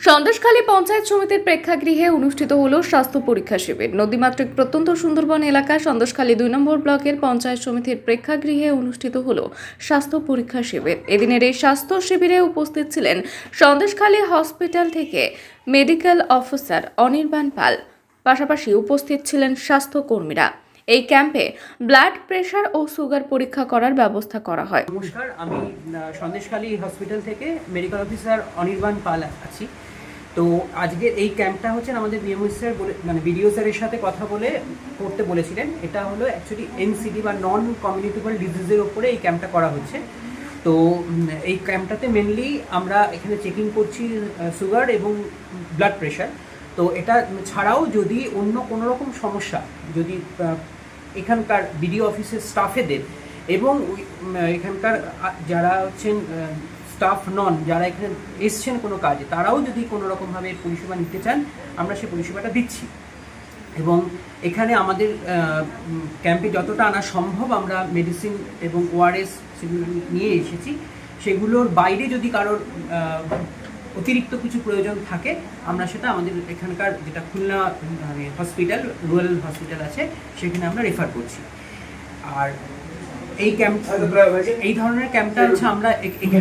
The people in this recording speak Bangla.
সন্দেশখালী পঞ্চায়েত সমিতির প্রেক্ষাগৃহে অনুষ্ঠিত হল স্বাস্থ্য পরীক্ষা শিবির। নদীমাতৃক প্রত্যন্ত সুন্দরবন এলাকা সন্দেশখালী দুই নম্বর ব্লকের পঞ্চায়েত সমিতির প্রেক্ষাগৃহে অনুষ্ঠিত হল স্বাস্থ্য পরীক্ষা শিবির। এদিনের এই স্বাস্থ্য শিবিরে উপস্থিত ছিলেন সন্দেশখালী হসপিটাল থেকে মেডিকেল অফিসার অনির্বাণ পাল। পাশাপাশি উপস্থিত ছিলেন স্বাস্থ্যকর্মীরা। এই ক্যাম্পে ব্লাড প্রেশার ও সুগার পরীক্ষা করার ব্যবস্থা করা হয়। নমস্কার, আমি সন্দেশখালী হসপিটাল থেকে মেডিকেল অফিসার অনির্বাণ পাল আছি। তো আজকের এই ক্যাম্পটা হচ্ছে আমাদের বিএমও স্যার বলে মানে বিডিও স্যারের সাথে কথা বলে, করতে বলেছিলেন। এটা হলো অ্যাকচুয়ালি এনসিডি বা নন কমিউনিকেবল ডিজিজের ওপরে এই ক্যাম্পটা করা হচ্ছে। তো এই ক্যাম্পটাতে মেনলি আমরা এখানে চেকিং করছি সুগার এবং ব্লাড প্রেশার তো এটা ছাড়াও যদি অন্য কোনো রকম সমস্যা, যদি এখানকার বিডিও অফিসের স্টাফেদের এবং এখানকার যারা হচ্ছেন স্টাফ নন যারা এখানে এসছেন কোনো কাজে, তারাও যদি কোনো রকমভাবে পরিষেবা নিতে চান, আমরা সেই পরিষেবাটা দিচ্ছি। এবং এখানে আমাদের ক্যাম্পে যতটা আনা সম্ভব আমরা মেডিসিন এবং ওআরএস সেগুলো নিয়ে এসেছি। সেগুলোর বাইরে যদি কারোর অতিরিক্ত কিছু প্রয়োজন থাকে আমরা সেটা আমাদের এখানকার যেটা খুলনা মানে হসপিটাল রুরাল হসপিটাল আছে সেখানে আমরা রেফার করছি। আর এই ক্যাম্প এই ধরনের ক্যাম্পটা হচ্ছে আমরা এখানে